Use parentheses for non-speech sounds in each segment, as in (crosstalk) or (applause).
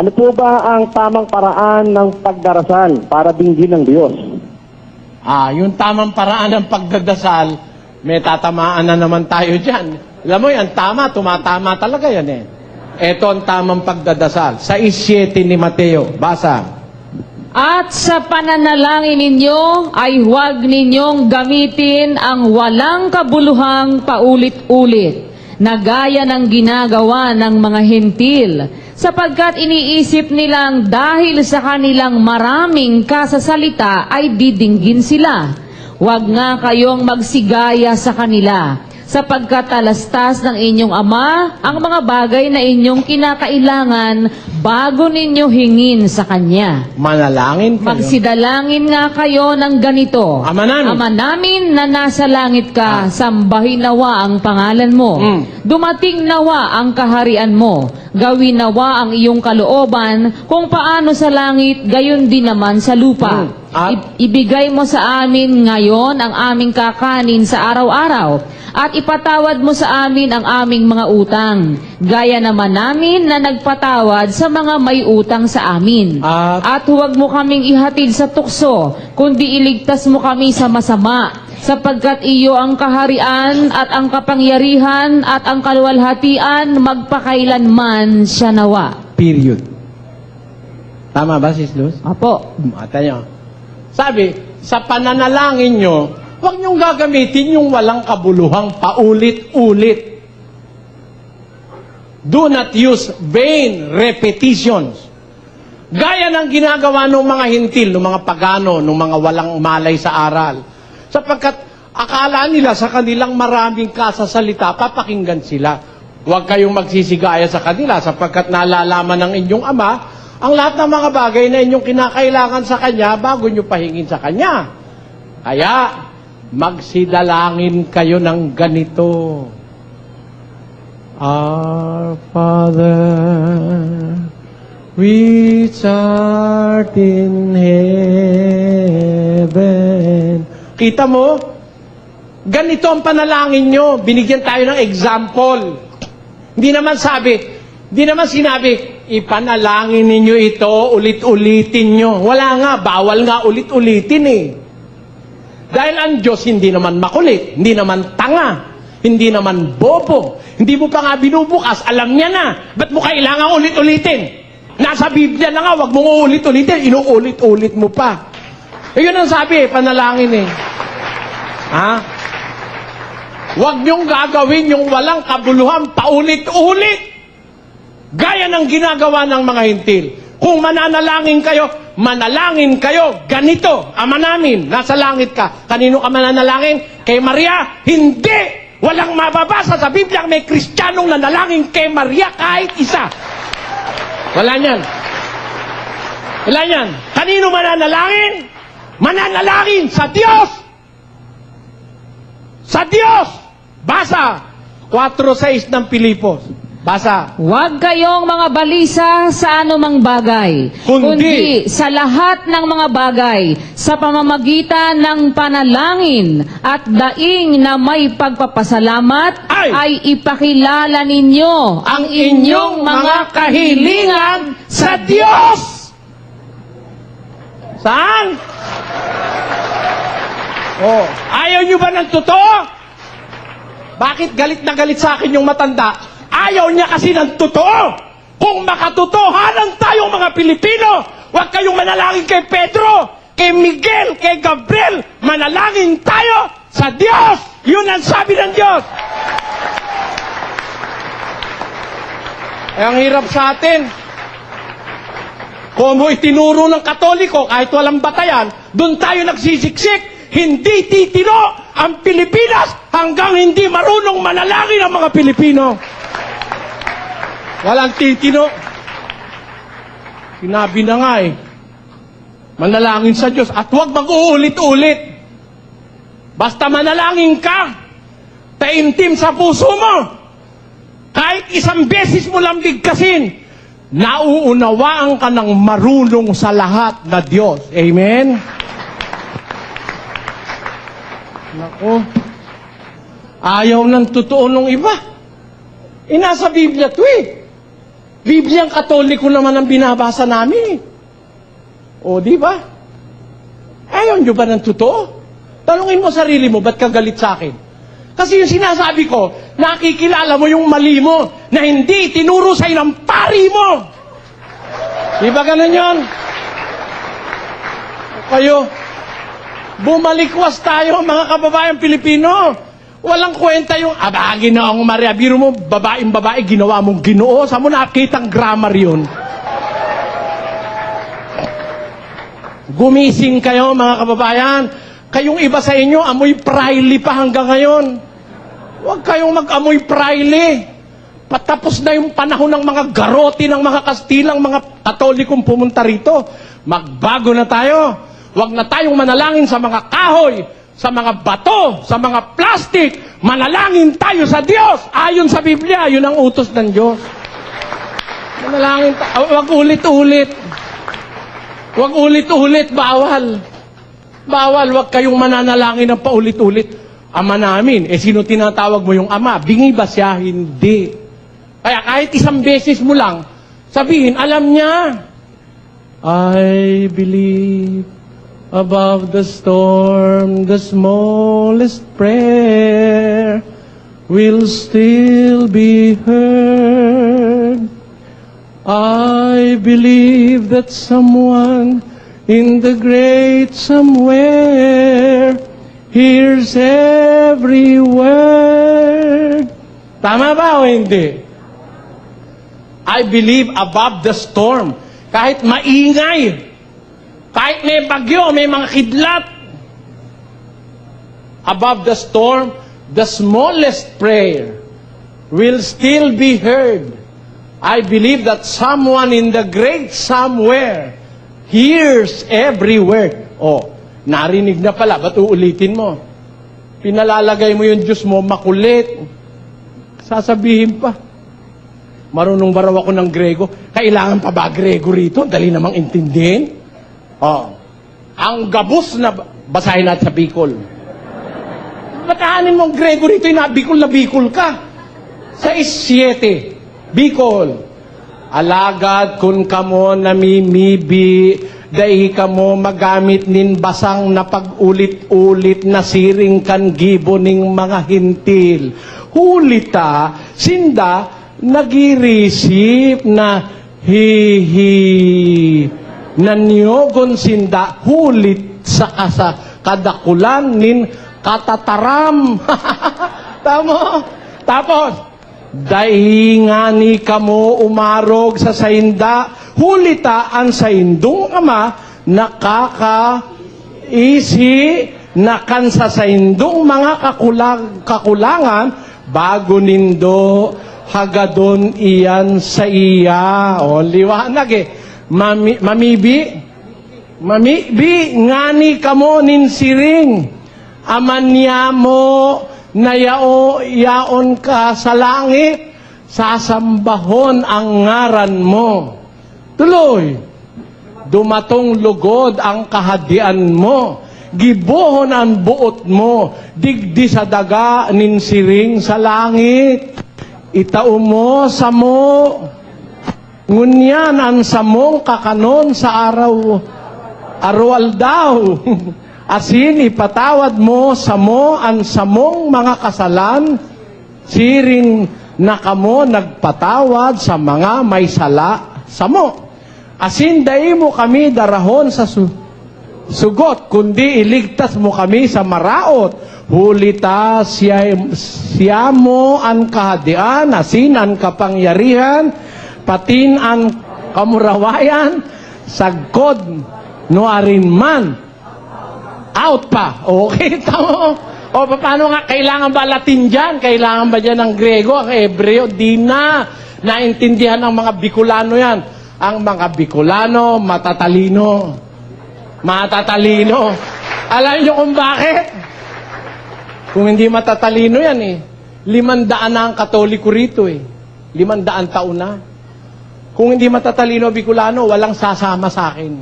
Ano po ba ang tamang paraan ng pagdarasal para dinggin ng Diyos? Ah, yung tamang paraan ng pagdadasal, may tatamaan na naman tayo dyan. Alam mo yan, tama, tumatama talaga yan eh. Ito ang tamang pagdadasal. Sa 7 ni Mateo, basa. At sa pananalangin ninyo ay huwag ninyong gamitin ang walang kabuluhang paulit-ulit na gaya ng ginagawa ng mga hentil sapagkat iniisip nilang dahil sa kanilang maraming kasasalita ay didinggin sila. Huwag nga kayong magsigaya sa kanila sapagkat talastas ng inyong ama ang mga bagay na inyong kinakailangan bago ninyo hingin sa Kanya. Manalangin kayo. Magsidalangin nga kayo ng ganito. Ama namin. Ama namin na nasa langit ka, sambahin nawa ang pangalan mo. Mm. Dumating nawa ang kaharian mo. Gawin nawa ang iyong kalooban kung paano sa langit, gayon din naman sa lupa. Mm. At- I- ibigay mo sa amin ngayon ang aming kakanin sa araw-araw. At ipatawad mo sa amin ang aming mga utang. Gaya naman namin na nagpatawad sa mga may utang sa amin. At- At huwag mo kaming ihatid sa tukso, kundi iligtas mo kami sa masama. Sapagkat iyo ang kaharian at ang kapangyarihan at ang kaluwalhatian magpakailanman siya nawa. Period. Tama ba, Sis Luz? Apo. Mata nyo. Sabi, sa pananalangin nyo, huwag nyong gagamitin yung walang kabuluhang paulit-ulit. Do not use vain repetitions. Gaya ng ginagawa ng mga hintil, ng mga pagano, ng mga walang malay sa aral. Sapagkat akala nila sa kanilang maraming kasasalita, papakinggan sila. Huwag kayong magsisigaya sa kanila sapagkat nalalaman ng inyong ama ang lahat ng mga bagay na inyong kinakailangan sa kanya bago nyo pahingin sa kanya. Kaya, magsidalangin kayo ng ganito. Our Father, which art in heaven. Kita mo? Ganito ang panalangin nyo. Binigyan tayo ng example. Hindi naman sabi, hindi naman sinabi, ipanalangin ninyo ito, ulit-ulitin nyo. Wala nga, bawal nga ulit-ulitin eh. Dahil ang Diyos hindi naman makulit, hindi naman tanga, hindi naman bobo, hindi mo pa nga binubukas, alam niya na. Ba't mo kailangan ulit-ulitin? Nasa Biblia na nga, wag mong ulit-ulitin, inuulit-ulit mo pa. Eh, yun ang sabi eh, panalangin eh. Ha? Huwag niyong gagawin yung walang kabuluhan paulit-ulit. Gaya ng ginagawa ng mga hintil. Kung mananalangin kayo, manalangin kayo. Ganito, Ama namin, nasa langit ka. Kanino ka mananalangin? Kay Maria? Hindi! Walang mababasa sa Biblia may kristyanong nanalangin kay Maria kahit isa. Wala niyan. Wala niyan. Kanino mananalangin? Mananalangin sa Diyos! Sa Diyos! Basa! 4.6 ng Pilipos. Basa. Huwag kayong mga balisa sa anumang bagay, Kundi- sa lahat ng mga bagay, sa pamamagitan ng panalangin at daing na may pagpapasalamat, Ay! ay, ipakilala ninyo ang inyong mga kahilingan sa Diyos! Saan? Oh, ayaw nyo ba ng totoo? Bakit galit na galit sa akin yung matanda? Ayaw niya kasi ng totoo. Kung makatotohanan tayong mga Pilipino, huwag kayong manalangin kay Pedro, kay Miguel, kay Gabriel. Manalangin tayo sa Diyos. Yun ang sabi ng Diyos. Eh, ang hirap sa atin. Kung mo itinuro ng katoliko, kahit walang batayan, doon tayo nagsisiksik. Hindi titino ang Pilipinas hanggang hindi marunong manalangin ang mga Pilipino. Walang titino. Sinabi na nga eh. Manalangin sa Diyos at huwag mag-uulit-ulit. Basta manalangin ka, taimtim sa puso mo. Kahit isang beses mo lang bigkasin, nauunawaan ka ng marunong sa lahat na Diyos. Amen? Nako. Ayaw ng totoo ng iba. Eh, nasa Biblia to eh. Bibliang katoliko naman ang binabasa namin. O, di ba? Ayaw nyo ba ng totoo? Tanungin mo sarili mo, ba't ka galit sa akin? Kasi yung sinasabi ko, nakikilala mo yung mali mo na hindi tinuro sa'yo ng pari mo. Di ba ganun yun? O Kayo, bumalikwas tayo mga kababayan Pilipino. Walang kwenta yung, aba, ginoong Maria, biro mo, babaeng babae, ginawa mong ginoo. Saan mo nakitang grammar yun? Gumising kayo mga kababayan. Kayong iba sa inyo, amoy praili pa hanggang ngayon. Huwag kayong mag-amoy praili. Patapos na yung panahon ng mga garoti ng mga Kastilang, mga katolikong pumunta rito. Magbago na tayo. Huwag na tayong manalangin sa mga kahoy, sa mga bato, sa mga plastic. Manalangin tayo sa Diyos. Ayon sa Biblia, yun ang utos ng Diyos. Manalangin tayo. Huwag ulit-ulit. Huwag ulit-ulit, bawal. Bawal, huwag kayong mananalangin ng paulit-ulit. Ama namin, eh sino tinatawag mo yung ama? Bingi ba siya? Hindi. Kaya kahit isang beses mo lang, sabihin, alam niya. I believe above the storm, the smallest prayer will still be heard. I believe that someone in the great somewhere hears every word. Tama ba o hindi? I believe above the storm. Kahit maingay, kahit may bagyo, may mga kidlat, above the storm, the smallest prayer will still be heard. I believe that someone in the great somewhere hears every word. Oh, narinig na pala, ba't uulitin mo? Pinalalagay mo yung Diyos mo, makulit. Sasabihin pa. Marunong ba raw ako ng Grego? Kailangan pa ba Grego rito? Dali namang intindihin. Oh. Ang gabos na, basahin natin sa Bicol. Batahanin mo ang Grego rito, yung nabikol na Bicol ka. Sa is-7, Bicol. Alagad kun kamo namimibi, dai kamo magamit nin basang na pag-ulit-ulit na siring kan gibo ning mga hintil. Hulita, sinda, nagirisip na hihi nanyogon sinda hulit sa kasa kadakulan nin katataram. (laughs) Tamo. Tapos, Daingani kamo umarog sa sainda, hulita ang saindong ama, nakaka-isi nakan sa saindong mga kakulang, kakulangan, bago nindo hagadon iyan sa iya. O, liwanag eh. Mami, mamibi, mamibi, ngani kamo nin siring. Amanya mo na yao, yaon ka sa langit, sasambahon ang ngaran mo. Tuloy, dumatong lugod ang kahadian mo, gibohon ang buot mo, digdi sa daga nin siring sa langit. Itao mo sa mo, ngunyan ang samong kakanon sa araw, arwal daw. (laughs) Asin ipatawad mo sa mo ang samong mga kasalan, siring na kamo nagpatawad sa mga may sala sa mo. Asin dai mo kami darahon sa su- sugot, kundi iligtas mo kami sa maraot. Hulita siya, siya mo ang kahadian, asin ang kapangyarihan, patin ang kamurawayan, sagkod no arin man out pa. Okay, (laughs) tamo. O paano nga, kailangan ba Latin dyan? Kailangan ba dyan ng Grego, ang Hebreo? Di na. Naintindihan ng mga Bicolano yan. Ang mga Bicolano, matatalino. Matatalino. Alam niyo kung bakit? Kung hindi matatalino yan eh. Limandaan na ang katoliko rito eh. Limandaan taon na. Kung hindi matatalino Bicolano, walang sasama sa akin.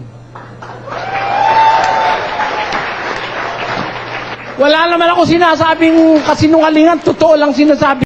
Wala naman ako sinasabing kasinungalingan, totoo lang sinasabi.